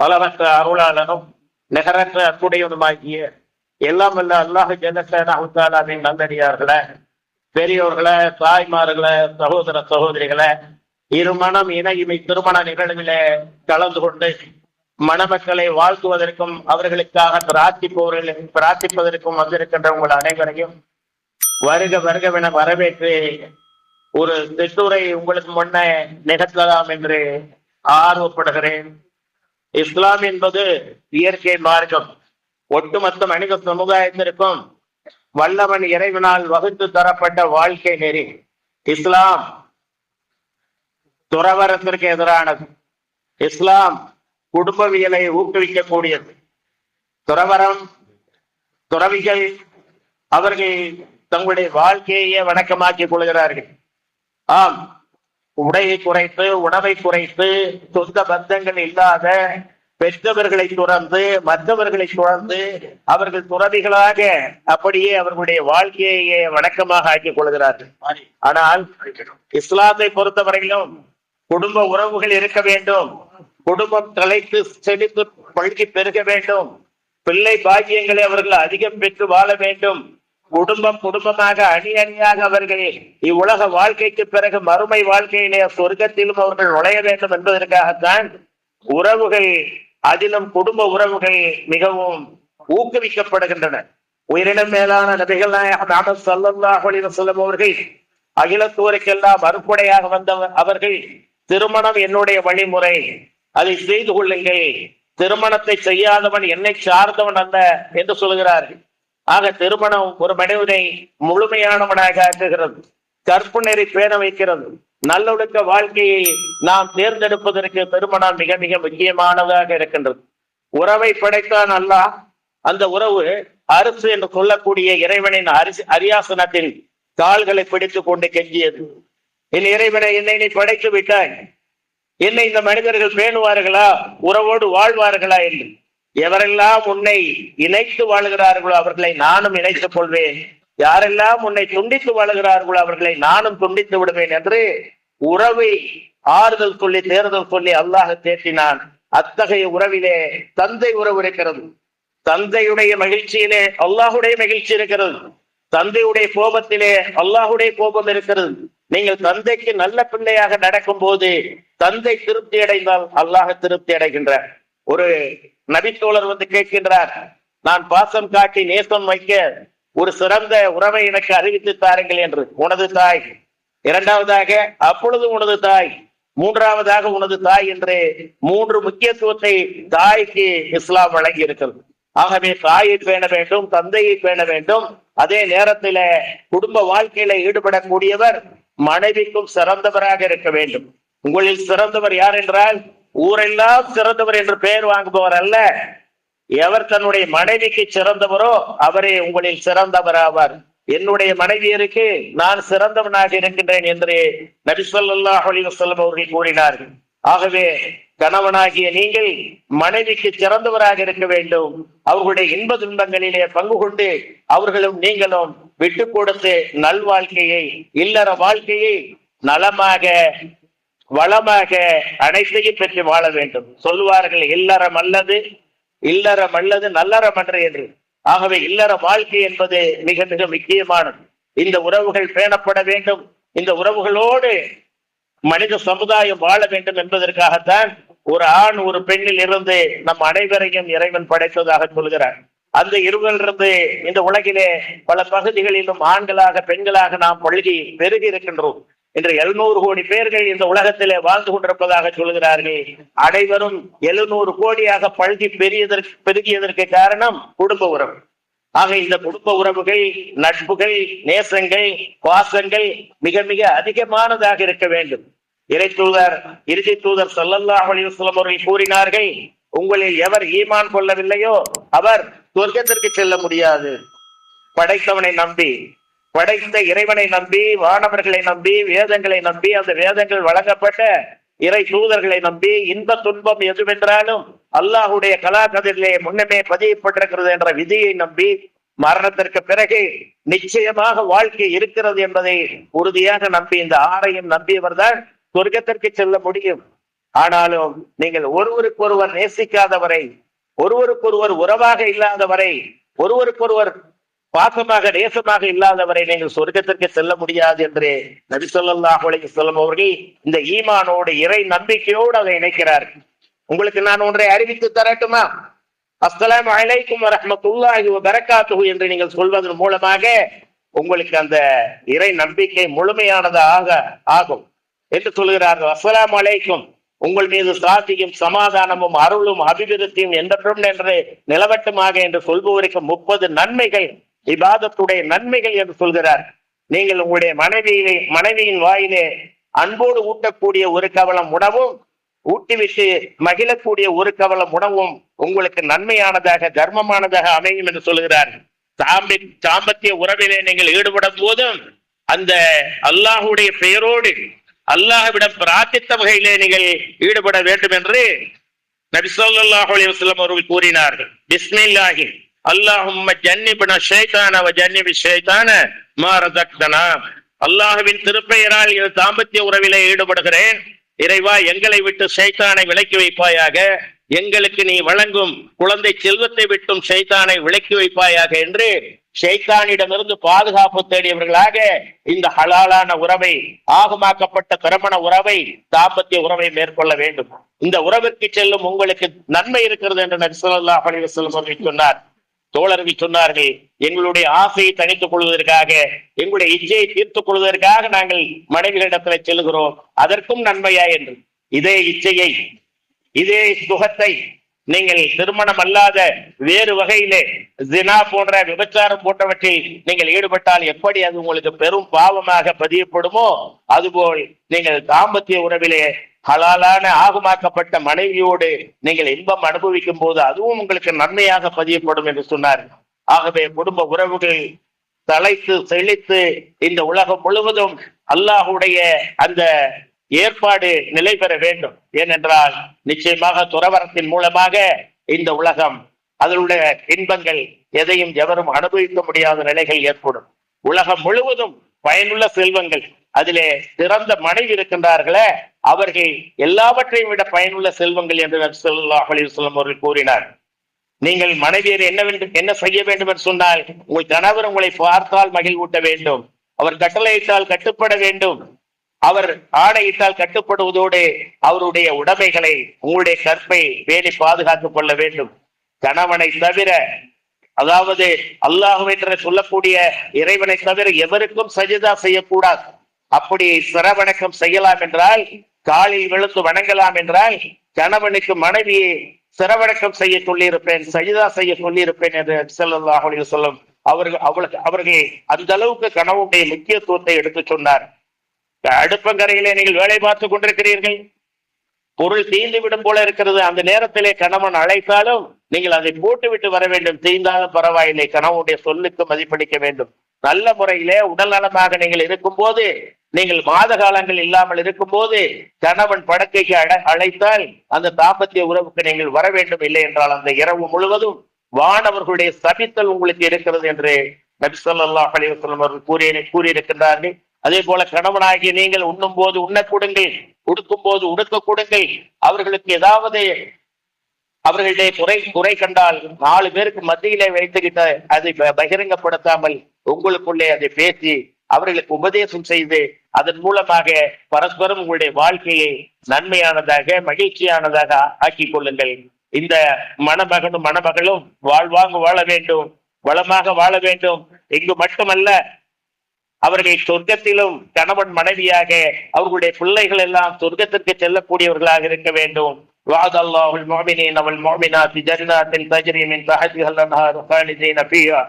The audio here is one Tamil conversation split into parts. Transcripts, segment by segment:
அளவற்ற அருளாளனும் நிகரற்ற அற்புடையவனுமாகிய எல்லாம் அல்ல அல்லாஹ் ஜெனசாலாவின் நல்லடியார்களே பெரியோர்களை தாய்மார்களை சகோதர சகோதரிகளை இருமணம் இணையுமை திருமண நிகழ்விலே கலந்து கொண்டு மணமக்களை வாழ்த்துவதற்கும் அவர்களுக்காக பிரார்த்திப்பவர்கள் பிரார்த்திப்பதற்கும் வந்திருக்கின்ற உங்கள் அனைவரையும் வருக வருகவென வரவேற்று ஒரு திட்டுரை உங்களுக்கு முன்னே நிகழ்த்தலாம் என்று ஆர்வப்படுகிறேன். இஸ்லாம் என்பது இயற்கை மார்க்கம். ஒட்டுமொத்த மனித சமுதாயத்திற்கும் வல்லவன் இறைவனால் வகுத்து தரப்பட்ட வாழ்க்கை நெறி. இஸ்லாம் துறவரத்திற்கு எதிரானது. இஸ்லாம் குடும்பவியலை ஊக்குவிக்கக்கூடியது. துறவரம் துறவிகள் அவர்கள் தங்களுடைய வாழ்க்கையே வணக்கமாக்கிக் கொள்கிறார்கள். ஆம் உடையை குறைத்து உணவை குறைத்து சொந்த பந்தங்கள் இல்லாத பெற்றவர்களை துறந்து மற்றவர்களை துறந்து அவர்கள் துறவிகளாக அப்படியே அவர்களுடைய வாழ்க்கையை வணக்கமாக ஆக்கிக் கொள்கிறார்கள். ஆனால் இஸ்லாத்தை பொறுத்தவரையிலும் குடும்ப உறவுகள் இருக்க வேண்டும். குடும்பம் தலைத்து செழித்து பழுகி பெருக வேண்டும். பிள்ளை பாக்கியங்களை அவர்கள் அதிகம் பெற்று வாழ வேண்டும். குடும்பம் குடும்பமாக அணி அணியாக அவர்கள் இவ்வுலக வாழ்க்கைக்கு பிறகு மறுமை வாழ்க்கையிலே சொர்க்கத்திலும் அவர்கள் நுழைய வேண்டும் என்பதற்காகத்தான் உறவுகள் அதிலும் குடும்ப உறவுகள் மிகவும் ஊக்குவிக்கப்படுகின்றன. உயிரினம் மேலான நபிகள் நாயகம் சல்லல்லாஹு அலைஹி வஸல்லம் அவர்கள் அகிலத்தூருக்கெல்லாம் அறுப்புடையாக வந்த அவர்கள் திருமணம் என்னுடைய வழிமுறை அதை செய்து கொள்ளுங்கள் திருமணத்தை செய்யாதவன் என்னை சார்ந்தவன் அல்ல என்று சொல்கிறார்கள். ஆக திருமணம் ஒரு மனிதனை முழுமையானவனாக ஆக்குகிறது. கற்பு நெறி பேண வைக்கிறது. நல்லொழுக்க வாழ்க்கையை நாம் தேர்ந்தெடுப்பதற்கு திருமணம் மிக மிக முக்கியமானதாக இருக்கின்றது. உறவை படைத்தான் அல்ல. அந்த உறவு அரசு என்று சொல்லக்கூடிய இறைவனின் அரிசி அரியாசனத்தில் கால்களை பிடித்துக் கொண்டு கெஞ்சியது. என் இறைவனை என்னை நீ படைத்து விட்டாய். என்னை இந்த மனிதர்கள் பேணுவார்களா? உறவோடு வாழ்வார்களா? என்று. எவரெல்லாம் உன்னை இணைத்து வாழுகிறார்களோ அவர்களை நானும் இணைத்துக் கொள்வேன். யாரெல்லாம் உன்னை துண்டித்து வாழுகிறார்களோ அவர்களை நானும் துண்டித்து விடுவேன் என்று உறவை ஆறுதல் சொல்லி தேர்தல் சொல்லி அல்லாஹ் தேற்றினான். அத்தகைய உறவிலே தந்தை உறவு இருக்கிறது. தந்தையுடைய மகிழ்ச்சியிலே அல்லாஹுடைய மகிழ்ச்சி இருக்கிறது. தந்தையுடைய கோபத்திலே அல்லாஹுடைய கோபம் இருக்கிறது. நீங்கள் தந்தைக்கு நல்ல பிள்ளையாக நடக்கும் போது தந்தை திருப்தி அடைந்தால் அல்லாஹ் திருப்தி அடைகின்றார். ஒரு நபித்தோழர் வந்து கேட்கின்றார் நான் பாசம் காட்டி நேசம் வைக்க ஒரு சிறந்த உறவை எனக்கு அறிவித்து தாருங்கள் என்று. உனது தாய். இரண்டாவதாக அப்பொழுது உனது தாய். மூன்றாவதாக உனது தாய் என்று மூன்று முக்கியத்துவத்தை தாய்க்கு இஸ்லாம் வழங்கி இருக்கிறது ஆகவே தாயை பேண வேண்டும் தந்தையை பேண வேண்டும். அதே நேரத்தில குடும்ப வாழ்க்கையில ஈடுபடக்கூடியவர் மனைவிக்கும் சிறந்தவராக இருக்க வேண்டும். உங்களில் சிறந்தவர் யார் என்றால் ஊரெல்லாம் சிறந்தவர் என்று பெயர் வாங்குபவர் அல்ல. எவர் தன்னுடைய மனைவிக்கு சிறந்தவரோ அவரே உங்களில் சிறந்தவர் ஆவார் என்னுடைய மனைவியருக்கு நான் சிறந்தவனாக இருக்கின்றேன் என்று நபிசல்லாஹ் அலிவசல்லம் அவர்கள் கூறினார்கள். ஆகவே கணவனாகிய நீங்கள் மனைவிக்கு சிறந்தவராக இருக்க வேண்டும். அவர்களுடைய இன்ப துன்பங்களிலே பங்கு கொண்டு அவர்களும் நீங்களும் விட்டு கொடுத்து நல்வாழ்க்கையை இல்லற வாழ்க்கையை நலமாக வளமாக அனைத்தையும் பெற்று வாழ வேண்டும். சொல்வார்கள் இல்லறம் அல்லது இல்லறம் அல்லது நல்லறம் அன்று என்று. ஆகவே இல்லற வாழ்க்கை என்பது மிக மிக முக்கியமானது. இந்த உறவுகள் பேணப்பட வேண்டும். இந்த உறவுகளோடு மனித சமுதாயம் வாழ வேண்டும் என்பதற்காகத்தான் ஒரு ஆண் ஒரு பெண்ணில் இருந்து நம் அனைவரையும் இறைவன் படைத்ததாக சொல்கிறார். அந்த இருவரிலிருந்து இந்த உலகிலே பல பகுதிகளிலும் ஆண்களாக பெண்களாக நாம் பழுகி பெருகி இருக்கின்றோம். இன்று எழுநூறு கோடி பேர்கள் இந்த உலகத்திலே வாழ்ந்து கொண்டிருப்பதாக சொல்கிறார்கள் அனைவரும் எழுநூறு கோடியாக பழுகி பெரியதற்கு பெருகியதற்கு காரணம் குடும்ப உறவு. ஆக இந்த குடும்ப உறவுகள் நட்புகள் நேசங்கள் பாசங்கள் மிக மிக அதிகமானதாக இருக்க வேண்டும். இறை தூதர் இறுதி தூதர் சல்லல்லாஹ் அலிவசலம் அவர்கள் கூறினார்கள் உங்களில் எவர் ஈமான் கொள்ளவில்லையோ அவர் சொர்க்கத்திற்கு செல்ல முடியாது. படைத்தவனை நம்பி படைத்த இறைவனை நம்பி வானவர்களை நம்பி வேதங்களை நம்பி அந்த வேதங்கள் வழங்கப்பட்ட இறை தூதர்களை நம்பி இன்ப துன்பம் எதுவென்றாலும் அல்லாஹுடைய கலாகதிலே முன்னமே பதியப்பட்டிருக்கிறது என்ற விதியை நம்பி மரணத்திற்கு பிறகு நிச்சயமாக வாழ்க்கை இருக்கிறது என்பதை உறுதியாக நம்பி இந்த ஆறையும் நம்பியவர்தான் சொர்க்கத்திற்கு செல்ல முடியும். ஆனாலும் நீங்கள் ஒருவருக்கொருவர் நேசிக்காதவரை ஒருவருக்கொருவர் உறவாக இல்லாதவரை ஒருவருக்கொருவர் பாசமாக நேசமாக இல்லாதவரை நீங்கள் சொர்க்கத்திற்கு செல்ல முடியாது என்று நபி ஸல்லல்லாஹு செல்லும் அவர்கள் இந்த ஈமானோடு இறை நம்பிக்கையோடு அதை இணைக்கிறார். உங்களுக்கு நான் ஒன்றை அறிவித்து தரட்டுமா? அஸ்லாம் அலைக்கும் வரஹ்மத்துல்லாஹி வபரகாத்துஹு என்று நீங்கள் சொல்வதன் மூலமாக உங்களுக்கு அந்த இறை நம்பிக்கை முழுமையானதாக ஆகும் என்று சொல்கிறார்கள். அஸ்லாம் அலைக்கும். உங்கள் மீது சாத்தியும் சமாதானமும் அருளும் அபிவிருத்தியும் என்றென்றும் என்று நிலவட்டுமாக என்று சொல்பவருக்கு முப்பது நன்மைகள் இபாதத்துடைய நன்மைகள் என்று சொல்கிறார். நீங்கள் உங்களுடைய மனைவியை மனைவியின் வாயிலே அன்போடு ஊட்டக்கூடிய ஒரு கவலம் உணவும் ஊட்டிவிட்டு மகிழக்கூடிய ஒரு கவலம் உணவும் உங்களுக்கு நன்மையானதாக தர்மமானதாக அமையும் என்று சொல்கிறார். தாம்பி சாம்பத்திய உறவிலே நீங்கள் ஈடுபடும் போதும் அந்த அல்லாஹுடைய பெயரோடு அல்லாஹ்விடம் பிரார்த்தித்த வகையிலே நீங்கள் ஈடுபட வேண்டும் என்று நபி அலி வஸ்லம் அவர்கள் கூறினார்கள். பிஸ்மில்லாஹின் அல்லாஹும் ஜன்னிபுன ஷைத்தான வ ஜன்னிபி ஷேதான மாரதக்தனா அல்லாஹுவின் திருப்பெயரால் இது தாம்பத்திய உறவிலே ஈடுபடுகிறேன். இறைவா எங்களை விட்டு சைத்தானை விலக்கி வைப்பாயாக. எங்களுக்கு நீ வழங்கும் குழந்தை செல்வத்தை விட்டும் ஷைத்தானை விலக்கி வைப்பாயாக என்று ஷைத்தானிடமிருந்து பாதுகாப்பு தேடியவர்களாக இந்த ஹலாலான உறவை ஆகமாக்கப்பட்ட திருமண உறவை தாம்பத்திய உறவை மேற்கொள்ள வேண்டும். இந்த உறவிற்கு செல்லும் உங்களுக்கு நன்மை இருக்கிறது என்று நரிசல்லா ஸல்லல்லாஹு அலைஹி சொன்னார். தோழர்கள் சொன்னார்கள் எங்களுடைய ஆசையை தணித்துக் கொள்வதற்காக எங்களுடைய இச்சையை தீர்த்துக் கொள்வதற்காக நாங்கள் மனைவிகளிடத்துல செல்கிறோம். அதற்கும் நன்மையா என்று. இதே இச்சையை இதே சுகத்தை நீங்கள் திருமணம் அல்லாத வேறு வகையிலே ஜினா போன்ற விபச்சாரம் போன்றவற்றில் நீங்கள் ஈடுபட்டால் எப்படி அது உங்களுக்கு பெரும் பாவமாக பதியப்படுமோ அதுபோல் நீங்கள் தாம்பத்திய உறவிலே ஹலாலான ஆகுமாக்கப்பட்ட மனைவியோடு நீங்கள் இன்பம் அனுபவிக்கும் போது அதுவும் உங்களுக்கு நன்மையாக பதியப்படும் என்று சொன்னார். ஆகவே குடும்ப உறவுகள் தலைத்து செழித்து இந்த உலகம் முழுவதும் அல்லாஹுடைய அந்த ஏற்பாடு நிலை பெற வேண்டும். ஏனென்றால் நிச்சயமாக துறவரத்தின் மூலமாக இந்த உலகம் அதனுடைய இன்பங்கள் எதையும் எவரும் அனுபவிக்க முடியாத நிலைகள் ஏற்படும். உலகம் முழுவதும் பயனுள்ள செல்வங்கள். அதிலே சிறந்த மனைவி இருக்கின்றார்களே அவர்கள் எல்லாவற்றையும் விட பயனுள்ள செல்வங்கள் என்று நபி ஸல்லல்லாஹு அவர்கள் கூறினார். நீங்கள் மனைவியர் என்ன வேண்டும் என்ன செய்ய வேண்டும் என்று சொன்னால் உங்கள் கணவர் உங்களை பார்த்தால் மகிழ்வூட்ட வேண்டும். அவர் கட்டளையிட்டால் கட்டுப்பட வேண்டும். அவர் ஆணையிட்டால் கட்டுப்படுவதோடு அவருடைய உடைமைகளை உங்களுடைய கற்பை பேணி பாதுகாத்துக் கொள்ள வேண்டும். கணவனை தவிர அதாவது அல்லாஹ் என்று சொல்லக்கூடிய இறைவனை தவிர எவருக்கும் சஜிதா செய்யக்கூடாது. அப்படி சிரவணக்கம் செய்யலாம் என்றால் காலில் விழுந்து வணங்கலாம் என்றால் கணவனுக்கு மனைவியை சிரவணக்கம் செய்ய சொல்லியிருப்பேன் சஜிதா செய்ய சொல்லியிருப்பேன் என்று ஸல்லல்லாஹு சொல்லும் அவர்கள் அவளுக்கு அவர்கள் அந்த அளவுக்கு கனவுடைய முக்கியத்துவத்தை எடுத்து சொன்னார். அடுப்பங்கரையிலே நீங்கள் வேலை பார்த்து கொண்டிருக்கிறீர்கள். பொருள் தீர்ந்து விடும் போல இருக்கிறது. அந்த நேரத்திலே கணவன் அழைத்தாலும் நீங்கள் அதை போட்டு விட்டு வர வேண்டும். தீர்ந்தாலும் பரவாயில்லை. கணவனுடைய சொல்லுக்கு மதிப்பளிக்க வேண்டும். நல்ல முறையிலே உடல் நலமாக நீங்கள் இருக்கும்போது நீங்கள் மாத காலங்கள் இல்லாமல் இருக்கும்போது கணவன் படக்கைக்கு அட அழைத்தால் அந்த தாம்பத்திய உறவுக்கு நீங்கள் வர வேண்டும் இல்லை என்றால் அந்த இரவு முழுவதும் வானவர்களுடைய சபித்தல் உங்களுக்கு இருக்கிறது என்று நபி ஸல்லல்லாஹு அலைஹி அவர்கள் கூறி கூறியிருக்கின்றார்கள். அதே போல கணவனாகிய நீங்கள் உண்ணும் போது உண்ண கொடுங்கள் உடுக்கும் போது உடுக்க கொடுங்கள் அவர்களுக்கு ஏதாவது அவர்களுடைய குறை குறை கண்டால் நாலு பேருக்கு மத்தியிலே வைத்துக்கிட்ட அதை ப- பகிரங்கப்படுத்தாமல் உங்களுக்குள்ளே அதை பேசி அவர்களுக்கு உபதேசம் செய்து அதன் மூலமாக பரஸ்பரம் உங்களுடைய வாழ்க்கையை நன்மையானதாக மகிழ்ச்சியானதாக ஆக்கிக் கொள்ளுங்கள் இந்த மணமகனும் மணமகளும் வாழ்வாங்க வாழ வேண்டும் வளமாக வாழ வேண்டும் இங்கு மட்டுமல்ல அவர்கள் சொர்க்கத்திலும் கணவன் மனைவியாக அவர்களுடைய பிள்ளைகள் எல்லாம் சொர்க்கத்திற்கு செல்லக்கூடியவர்களாக இருக்க வேண்டும் وعد الله المؤمنين والمؤمنات جنات تجري من تحتها الانهار خالدين فيها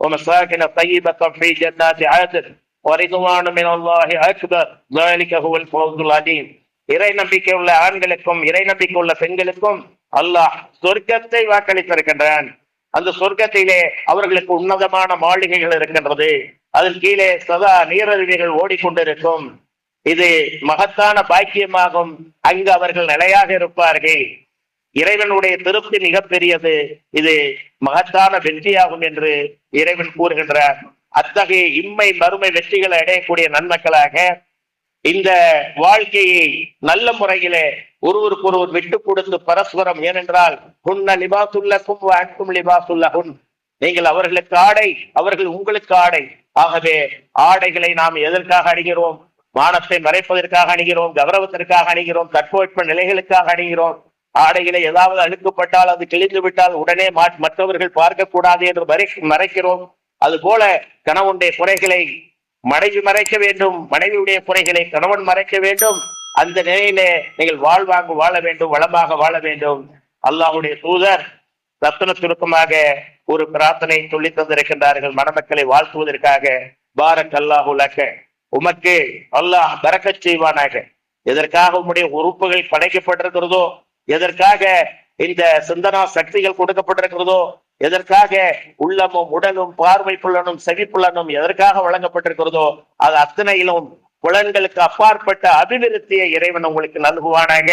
ومساكن طيبة في جنات عدن ورضوان من الله اكبر ذلك هو الفوز العظيم இறை நம்பிக்கை உள்ள ஆண்களுக்கும் இறை நம்பிக்கை உள்ள பெண்களுக்கும் அல்லாஹ் சொர்க்கத்தை வாக்களித்திருக்கின்றான் அந்த சொர்க்கத்திலே அவர்களுக்கு உன்னதமான மாளிகைகள் இருக்கின்றது அதன் கீழே சதா நீரருவிகள் ஓடிக்கொண்டிருக்கும் இது மகத்தான பாக்கியமாகும் அங்கு அவர்கள் நிலையாக இருப்பார்கள் இறைவனுடைய திருப்தி மிகப்பெரியது. இது மகத்தான வெற்றியாகும் என்று இறைவன் கூறுகின்றார். அத்தகைய இம்மை மறுமை வெற்றிகளை அடையக்கூடிய நன்மக்களாக இந்த வாழ்க்கையை நல்ல முறையிலே ஒருவருக்கு ஒருவர் விட்டு கொடுத்து பரஸ்பரம் ஏனென்றால் உன்ன லிபாசுல்லக்கும் அன்பும் லிபாசுல்லஹுன் நீங்கள் அவர்களுக்கு ஆடை அவர்கள் உங்களுக்கு ஆடை. ஆகவே ஆடைகளை நாம் எதற்காக அணிகிறோம்? மானத்தை மறைப்பதற்காக அணிகிறோம் கௌரவத்திற்காக அணிகிறோம் தட்பவெட்ப நிலைகளுக்காக அணிகிறோம். ஆடைகளை ஏதாவது அழுக்குப்பட்டால் அது கிழிந்து விட்டால் உடனே மற்றவர்கள் பார்க்கக்கூடாது என்று மறை மறைக்கிறோம். அது போல கணவனுடைய குறைகளை மனைவி மறைக்க வேண்டும். மனைவியுடைய குறைகளை கணவன் மறைக்க வேண்டும். அந்த நிலையிலே நீங்கள் வாழ்வாங்க வாழ வேண்டும். வளமாக வாழ வேண்டும். அல்லாஹுடைய தூதர் ரத்தன சுருக்கமாக ஒரு பிரார்த்தனை சொல்லி தந்திருக்கின்றார்கள். மணமக்களை வாழ்த்துவதற்காக. பாரக் அல்லாஹுலக உமக்கு அல்லாஹ் பரக்கச் செய்வானாக. எதற்காக உம்முடைய உறுப்புகள் படைக்கப்பட்டிருக்கிறதோ எதற்காக இந்த சிந்தனா சக்திகள் கொடுக்கப்பட்டிருக்கிறதோ எதற்காக உள்ளமும் உடலும் பார்வை புலனும் செவி புலனும் எதற்காக வழங்கப்பட்டிருக்கிறதோ அது அத்தனையிலும் புலன்களுக்கு அப்பாற்பட்ட அபிவிருத்தியை இறைவன் உங்களுக்கு நல்குவானாக.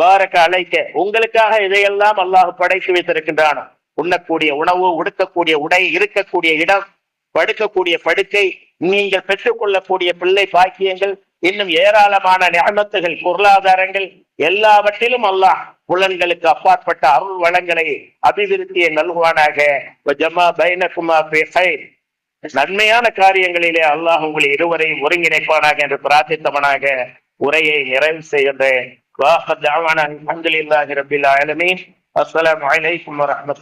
பாரக்க அழைக்க உங்களுக்காக இதையெல்லாம் அல்லாஹ் படைத்து வைத்திருக்கின்றான். உண்ணக்கூடிய உணவு உடுக்கக்கூடிய உடை இருக்கக்கூடிய இடம் படுக்கக்கூடிய படுக்கை நீங்கள் பெற்றுக்கொள்ளக்கூடிய பிள்ளை பாக்கியங்கள் இன்னும் ஏராளமான நியமத்துகள் பொருளாதாரங்கள் எல்லாவற்றிலும் அல்லாஹ் புலன்களுக்கு அப்பாற்பட்ட அருள் வளங்களை அபிவிருத்தியை நல்குவானாக. நன்மையான காரியங்களிலே அல்லாஹ் உங்களை இருவரையும் ஒருங்கிணைப்பானாக என்று பிரார்த்தித்தவனாக உரையை நிறைவு செய்கின்றேன். அஸ்லாம் வலைக்கம் அல்ஹம்துலில்லாஹி